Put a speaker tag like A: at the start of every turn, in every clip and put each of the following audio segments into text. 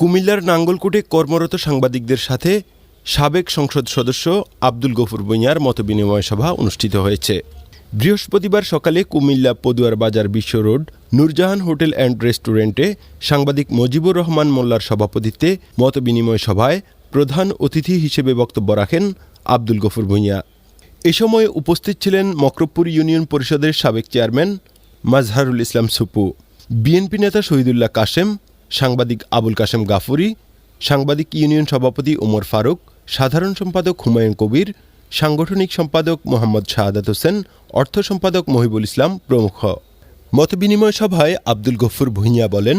A: কুমিল্লার নাঙ্গলকোটে কর্মরত সাংবাদিকদের সাথে সাবেক সংসদ সদস্য আব্দুল গফুর ভূঁইয়ার মতবিনিময় সভা অনুষ্ঠিত হয়েছে। বৃহস্পতিবার সকালে কুমিল্লা পদুয়ার বাজার বিশ্ব রোড, নূরজাহান হোটেল অ্যান্ড রেস্টুরেন্টে সাংবাদিক মজিবুর রহমান মোল্লার সভাপতিত্বে মতবিনিময় সভায় প্রধান অতিথি হিসেবে বক্তব্য রাখেন আব্দুল গফুর ভূঁইয়া। এ সময় উপস্থিত ছিলেন মকরবপুর ইউনিয়ন পরিষদের সাবেক চেয়ারম্যান, মাজহারুল ইসলাম সুপু, বিএনপি নেতা শহীদুল্লাহ কাশেম সাংবাদিক আবুল কাশেম গাফুরি, সাংবাদিক ইউনিয়ন সভাপতি ওমর ফারুক, সাধারণ সম্পাদক হুমায়ুন কবির, সাংগঠনিক সম্পাদক মোহাম্মদ শাহাদাত হোসেন, অর্থ সম্পাদক মহিবুল ইসলাম প্রমুখ। মতবিনিময় সভায় আব্দুল গফুর ভুঁইয়া বলেন,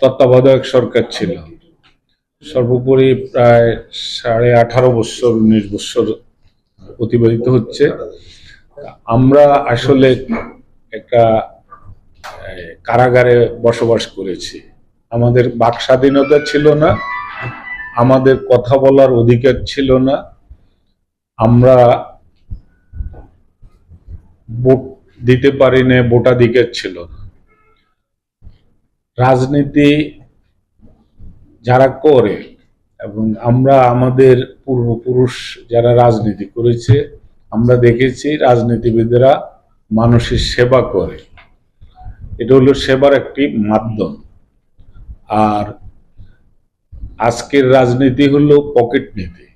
B: তত্ত্বাবধায়ক সরকার ছিল। সর্বোপরি প্রায় সাড়ে আঠারো বছর, উনিশ বছর অতিবাহিত হচ্ছে। আমরা আসলে একটা কারাগারে বসবাস করেছি। আমাদের বাক স্বাধীনতা ছিল না, আমাদের কথা বলার অধিকার ছিল না। আমরা ভোট দিতে পারি না, ভোটাধিকার ছিল না। রাজনীতি যারা করে এবং আমরা আমাদের পূর্বপুরুষ যারা রাজনীতি করেছে, আমরা দেখেছি রাজনীতিবিদেরা মানুষের সেবা করে। এটা হলো সেবার একটি মাধ্যম। আর আজকের রাজনীতি হলো পকেট নীতি।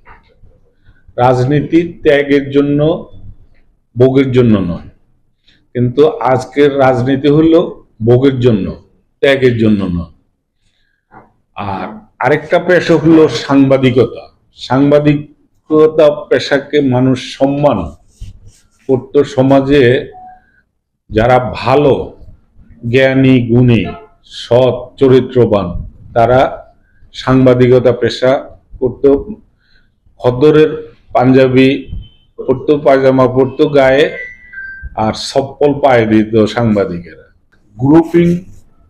B: রাজনীতি ত্যাগের জন্য, ভোগের জন্য নয়। কিন্তু আজকের রাজনীতি হলো ভোগের জন্য, ত্যাগের জন্য নয়। আর আরেকটা পেশা হলো সাংবাদিকতা। সাংবাদিকতা পেশাকে মানুষ সম্মান করত সমাজে। যারা ভালো জ্ঞানী গুণী, সৎ, চরিত্রবান। তারা সাংবাদিকতা পেশা করত খদ্দরের পাঞ্জাবি পরতো পায়জামা পরতো গায়ে, আর সপ্পল পায়ে দিত সাংবাদিকেরা। গ্রুপিং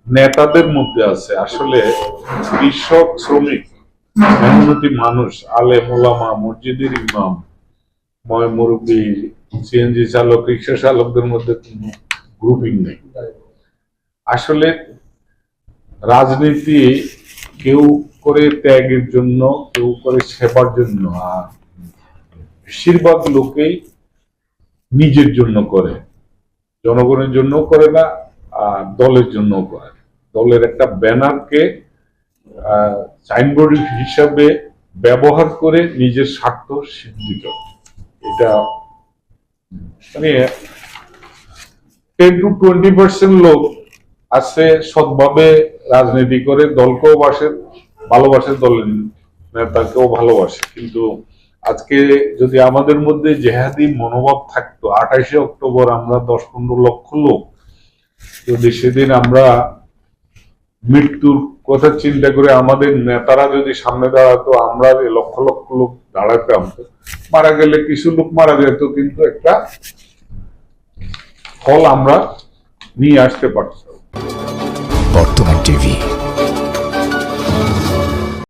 B: নেতাদের মধ্যে আছে, আসলে কৃষক, শ্রমিক, মেহনতি মানুষ আলে মোলামা মসজিদের ইমাম, ময় মুরব্বী, সিএনজি চালক, রিক্সা চালকদের মধ্যে কোনো গ্রুপিং নেই। আসলে রাজনীতি কেউ করে ত্যাগের জন্য, কেউ করে সেবার জন্য আর বেশিরভাগ লোকেই নিজের জন্য করে। জনগণের জন্য করে না, আর দলের জন্য করে। দলের একটা ব্যানারকে সাইনবোর্ড হিসাবে ব্যবহার করে নিজের স্বার্থ সিদ্ধি এটা মানে টেন টু টোয়েন্টি পার্সেন্ট লোক আছে সৎভাবে রাজনীতি করে, দলকেও বাসে, ভালোবাসে দলের নেতাকেও ভালোবাসে। কিন্তু আজকে যদি আমাদের মধ্যে জেহাদি মনোভাব থাকতো, আঠাশে অক্টোবর আমরা দশ পনেরো লক্ষ লোক, যদি সেদিন আমরা মৃত্যুর কথা চিন্তা করে আমাদের নেতারা যদি সামনে দাঁড়াতো, আমরা লক্ষ লক্ষ লোক দাঁড়াতাম, মারা গেলে কিছু লোক মারা যেত, কিন্তু একটা ফল আমরা নিয়ে আসতে পারতাম।
C: Octoban TV.